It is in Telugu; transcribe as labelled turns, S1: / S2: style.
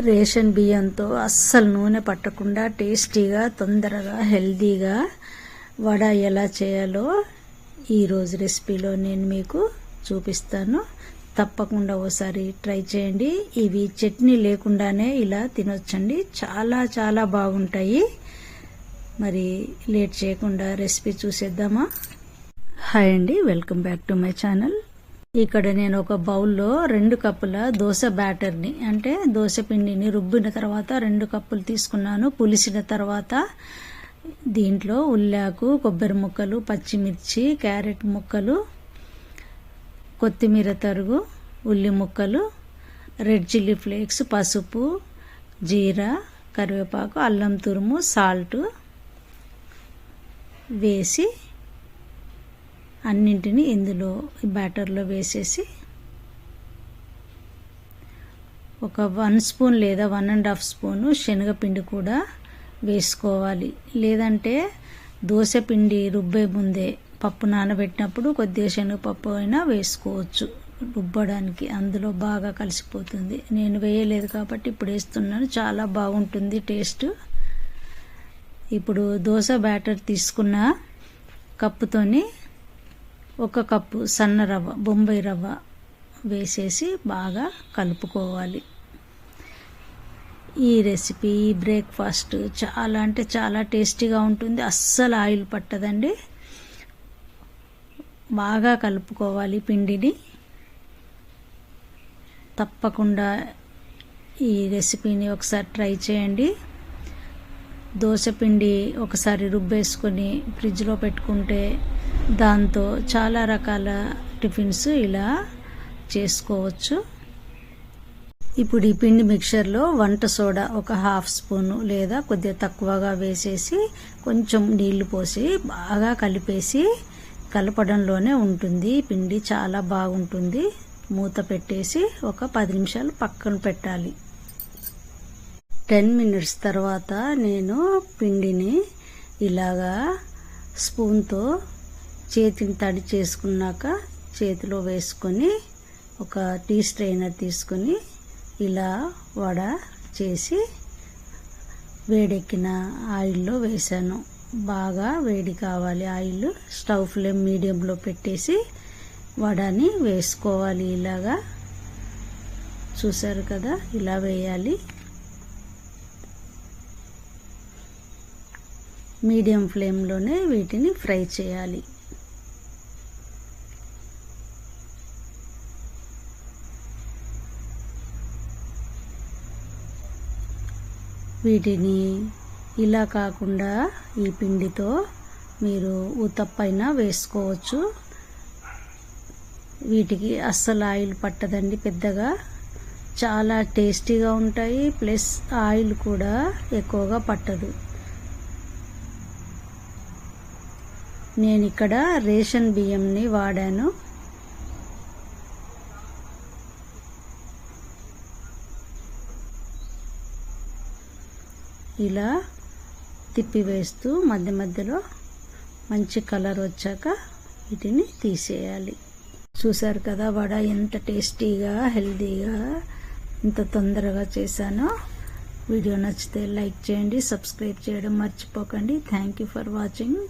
S1: రేషన్ బియ్యంతో అస్సలు నూనె పట్టకుండా టేస్టీగా తొందరగా హెల్దీగా వడ ఎలా చేయాలో ఈరోజు రెసిపీలో నేను మీకు చూపిస్తాను. తప్పకుండా ఓసారి ట్రై చేయండి. ఇవి చట్నీ లేకుండానే ఇలా తినొచ్చండి. చాలా చాలా బాగుంటాయి. మరి లేట్ చేయకుండా రెసిపీ చూసేద్దామా? హాయ్ అండి. Welcome back to my channel. ఇక్కడ నేను ఒక బౌల్లో రెండు కప్పుల దోశ బ్యాటర్ని అంటే దోశ పిండిని రుబ్బిన తర్వాత రెండు కప్పులు తీసుకున్నాను. పులిసిన తర్వాత దీంట్లో ఉల్లాకు కొబ్బరి ముక్కలు పచ్చిమిర్చి క్యారెట్ ముక్కలు కొత్తిమీర తరుగు ఉల్లి ముక్కలు రెడ్ చిల్లీ ఫ్లేక్స్ పసుపు జీరా కరివేపాకు అల్లం తురుము సాల్ట్ వేసి అన్నింటినీ ఇందులో బ్యాటర్లో వేసేసి ఒక వన్ స్పూన్ లేదా వన్ అండ్ హాఫ్ స్పూను శనగపిండి కూడా వేసుకోవాలి. లేదంటే దోశ పిండి రుబ్బే ముందే పప్పు నానబెట్టినప్పుడు కొద్దిగా శనగపప్పు అయినా వేసుకోవచ్చు. రుబ్బడానికి అందులో బాగా కలిసిపోతుంది. నేను వేయలేదు కాబట్టి ఇప్పుడు వేస్తున్నాను. చాలా బాగుంటుంది టేస్ట్. ఇప్పుడు దోశ బ్యాటర్ తీసుకున్న కప్పుతోని ఒక కప్పు సన్న రవ్వ బొంబాయి రవ్వ వేసేసి బాగా కలుపుకోవాలి. ఈ రెసిపీ ఈ బ్రేక్ఫాస్ట్ చాలా అంటే చాలా టేస్టీగా ఉంటుంది. అస్సలు ఆయిల్ పట్టదండి. బాగా కలుపుకోవాలి పిండిని. తప్పకుండా ఈ రెసిపీని ఒకసారి ట్రై చేయండి. దోశ పిండి ఒకసారి రుబ్బేసుకొని ఫ్రిడ్జ్లో పెట్టుకుంటే దాంతో చాలా రకాల టిఫిన్స్ ఇలా చేసుకోవచ్చు. ఇప్పుడు ఈ పిండి మిక్చర్లో వంట సోడా ఒక హాఫ్ స్పూను లేదా కొద్దిగా తక్కువగా వేసేసి కొంచెం నీళ్ళు పోసి బాగా కలిపేసి కలపడంలోనే ఉంటుంది. పిండి చాలా బాగుంటుంది. మూత పెట్టేసి ఒక పది నిమిషాలు పక్కన పెట్టాలి. టెన్ మినిట్స్ తర్వాత నేను పిండిని ఇలాగా స్పూన్తో చేతిని తడి చేసుకున్నాక చేతిలో వేసుకొని ఒక టీ స్ట్రైనర్ తీసుకొని ఇలా వడ చేసి వేడెక్కిన ఆయిల్లో వేసాను బాగా వేడి కావాలి ఆయిల్. స్టవ్ ఫ్లేమ్ మీడియంలో పెట్టేసి వడని వేసుకోవాలి ఇలాగా. చూసారు కదా? ఇలా వేయాలి. మీడియం ఫ్లేమ్లోనే వీటిని ఫ్రై చేయాలి. వీటిని ఇలా కాకుండా ఈ పిండితో మీరు ఉతప్పైనా వేసుకోవచ్చు. వీటికి అస్సలు ఆయిల్ పట్టదండి పెద్దగా. చాలా టేస్టీగా ఉంటాయి ప్లస్ ఆయిల్ కూడా ఎక్కువగా పట్టదు. నేను ఇక్కడ రేషన్ బియ్యంని వాడాను. ఇలా తిప్పివేస్తూ మధ్య మధ్యలో మంచి కలర్ వచ్చాక వీటిని తీసేయాలి. చూసారు కదా వడ ఎంత టేస్టీగా హెల్తీగా ఎంత తొందరగా చేశానో. వీడియో నచ్చితే లైక్ చేయండి సబ్స్క్రైబ్ చేయడం మర్చిపోకండి. Thank you for watching